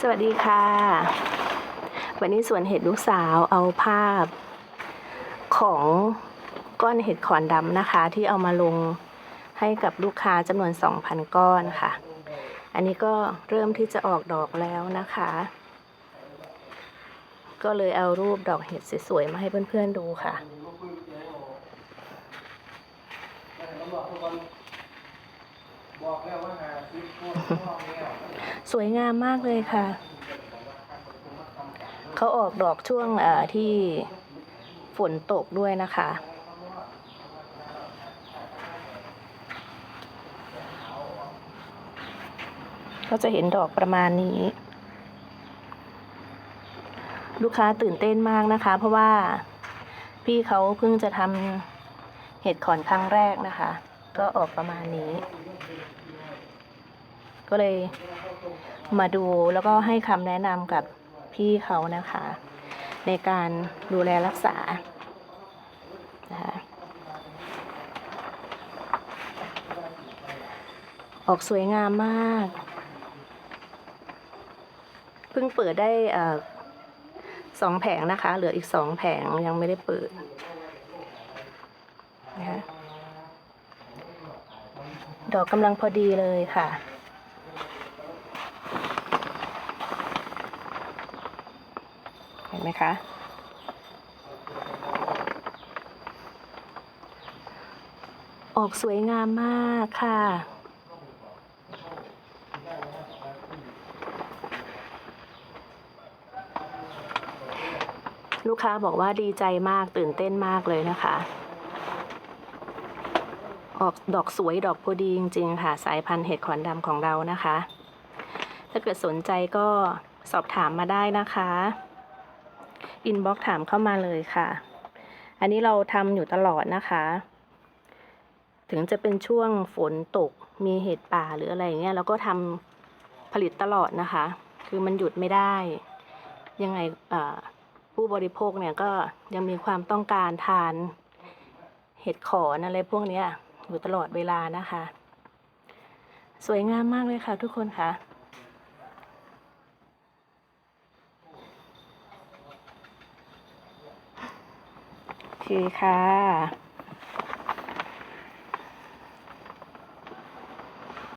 สวัสดีค่ะ วันนี้ส่วนเห็ดลูกสาวเอาภาพของก้อนเห็ดขอนดำนะคะ ที่เอามาลงให้กับลูกค้าจำนวน 2,000 ก้อนค่ะ อันนี้ก็เริ่มที่จะออกดอกแล้วนะคะ ก็เลยเอารูปดอกเห็ดสวยๆมาให้เพื่อนๆดูค่ะ สวยงามมากเลยค่ะ เขาออกดอกช่วงที่ฝนตกด้วยนะคะ ก็จะเห็นดอกประมาณนี้ ลูกค้าตื่นเต้นมากนะคะ เพราะว่าพี่เขาเพิ่งจะทำเห็ดขอนครั้งแรกนะคะ ก็ออกประมาณนี้ ก็เลยมาดูแล้วก็ให้คำแนะนำกับพี่เขานะคะ ในการดูแลรักษานะคะออกสวยงามมาก เพิ่งเปิดได้สองแผงนะคะ เหลืออีกสองแผงยังไม่ได้เปิดนะคะ ดอกกำลังพอดีเลยค่ะ เห็นไหมคะ ออกสวยงามมากค่ะลูกค้าบอกว่าดีใจมากตื่นเต้นมากเลยนะคะ ออกดอกสวยดอกพอดีจริง ๆ ค่ะ สายพันธุ์เห็ดขอนดำของเรานะคะ ถ้าเกิดสนใจก็สอบถามมาได้นะคะอินบ็อกถามเข้ามาเลยค่ะ อันนี้เราทำอยู่ตลอดนะคะ ถึงจะเป็นช่วงฝนตกมีเห็ดป่าหรืออะไรอย่างเงี้ยเราก็ทำผลิตตลอดนะคะ คือมันหยุดไม่ได้ ยังไงผู้บริโภคเนี่ยก็ยังมีความต้องการทานเห็ดขอนอะไรพวกเนี้ย อยู่ตลอดเวลานะคะ สวยงามมากเลยค่ะทุกคนค่ะ โอเคค่ะ